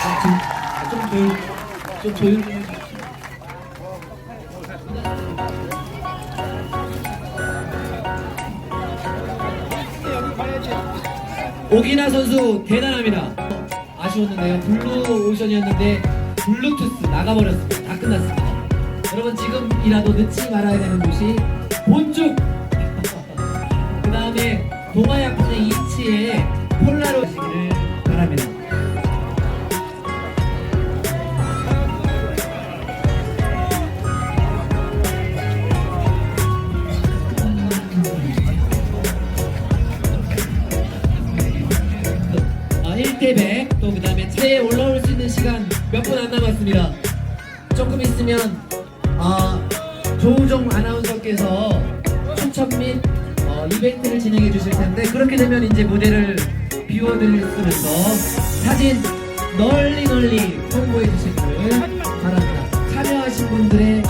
좀 조용, 좀 해주세요. 오기나 선수 대단합니다. 아쉬웠는데요. 블루 오션이었는데 블루투스 나가버렸습니다. 다 끝났습니다. 여러분 지금이라도 늦지 말아야 되는 곳이 본죽. 그 다음에 동아약분의 이치에 폴라로 시기를 바랍니다. 안 남았습니다. 조금 있으면 아, 조우정 아나운서께서 추천 및 어, 이벤트를 진행해 주실 텐데 그렇게 되면 이제 무대를 비워드리면서 사진 널리 널리 홍보해 주시기를 바랍니다. 참여하신 분들의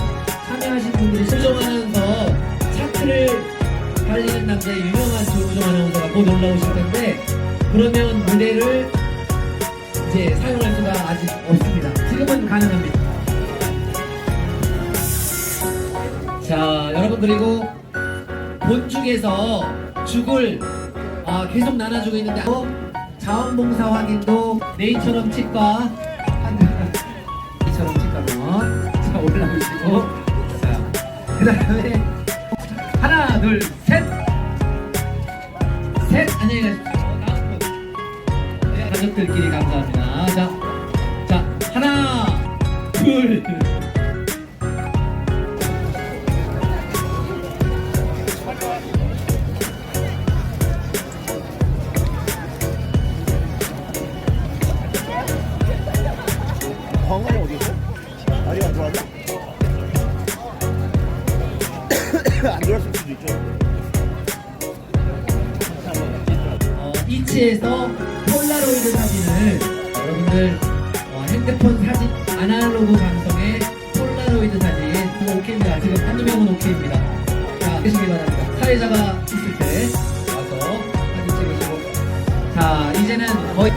참여하신 분들이 조우정 아나운서 차트를 달리는 남자의 유명한 조우정 아나운서가 곧 올라오실 텐데 그러면 무대를 이제 사용할 수가 아직 없습니다. 지금은 가능합니다. 자, 여러분 그리고 본죽에서 죽을 아, 계속 나눠주고 있는데 어, 자원봉사 확인도 네이처럼 치과. 네이처럼 치과병원. 자 올라오시고. 자 그 다음에 하나 둘셋. 셋. 안녕히 가십시오. 네, 가족들끼리 감사합니다. 자, 자 하나 둘. 광어는 어디 있어? 아직 안 들어왔나? 안 들어왔을 수도 있죠. 어, 이치에서 폴라로이드 사진을 여러분들 어, 핸드폰 사진 아날로그 감성의 폴라로이드 사진 이거 오케이입니다. 지금 한두 명은 오케이입니다. 자, 계시기 바랍니다. 사회자가 있을 때 와서 사진 찍으시고 자, 이제는 거의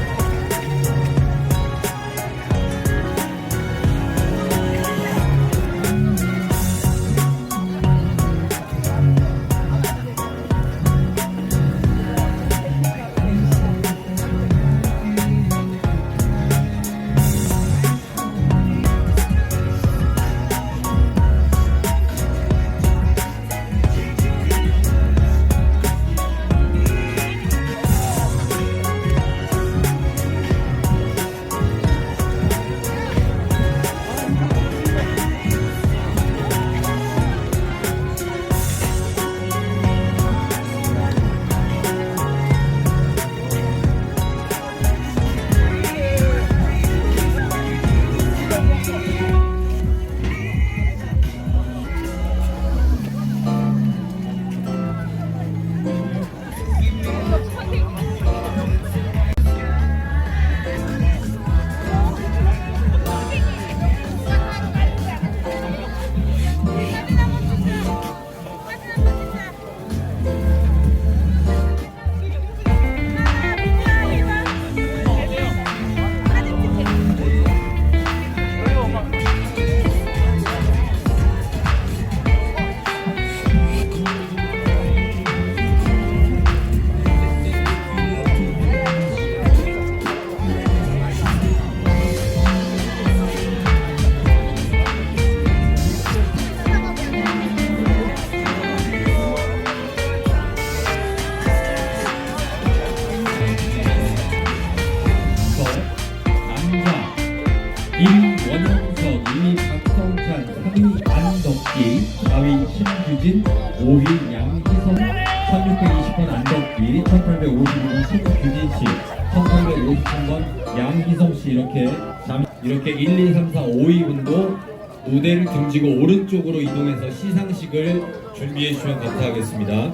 4위 심규진 5위 양희성 1620번 안덕기 1852번 심규진 씨 1853번 양희성 씨 이렇게 잠- 이렇게 1, 2, 3, 4, 5위 분도 무대를 등지고 오른쪽으로 이동해서 시상식을 준비해 주시면 감사하겠습니다.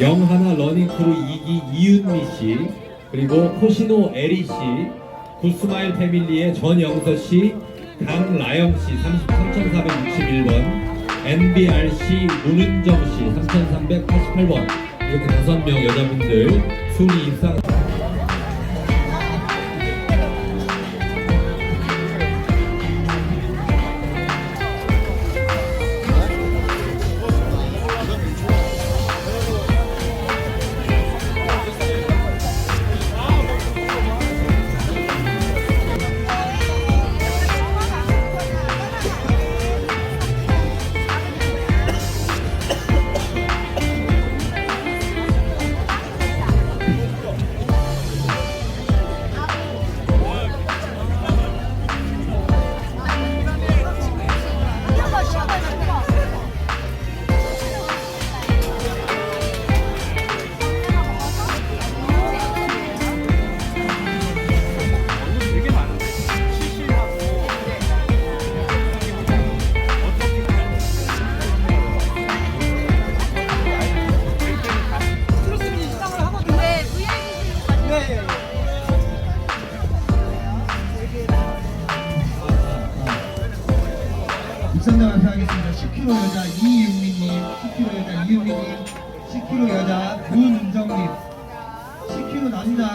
영하나 러닝크루 2기 이윤미 씨 그리고 코시노 에리 씨 굿스마일 패밀리의 전영서 씨, 강라영 씨 33,461번, NBRC 문은정 씨 3,388번. 이렇게 다섯 명 여자분들 순위 입상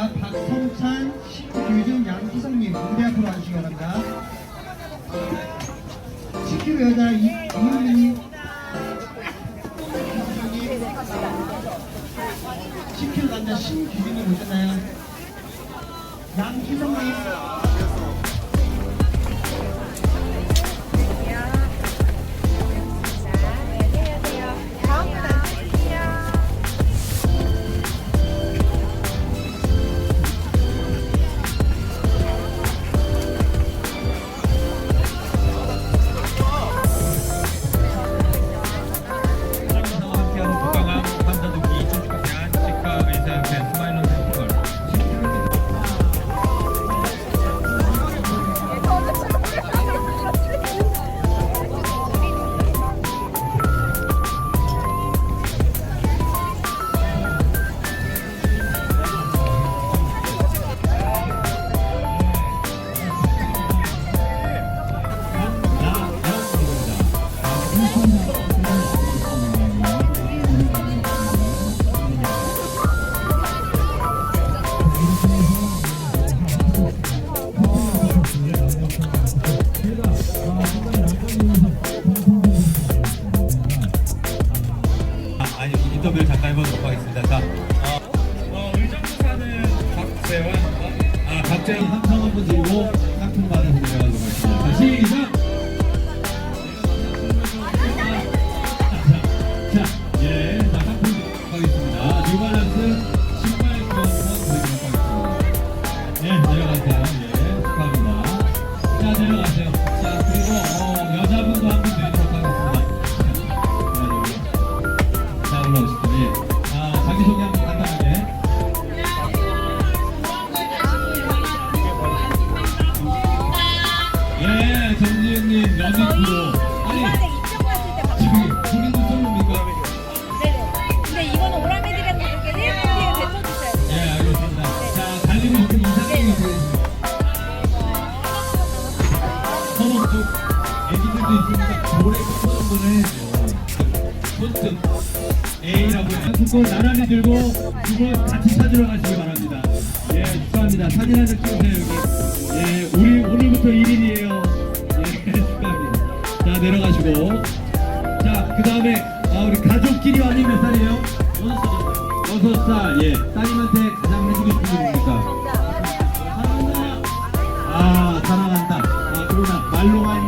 박성찬, 신규준, 양기성님 무대 앞으로 와주시기 바랍니다. 10kg 여자 이은미 손 나란히 들고 두 분 같이 찾으러 가시기 바랍니다. 예, 축하합니다. 사진 한 장 찍으세요, 여기. 예, 우리 오늘부터 1인이에요. 예, 축하합니다. 자, 내려가시고. 자, 그 다음에, 아, 우리 가족끼리 아니 몇 살이에요? 여섯 살. 예, 따님한테 가장 해주고 싶은 게 뭡니까? 사랑한다. 아, 사랑한다. 아, 그러나, 말로만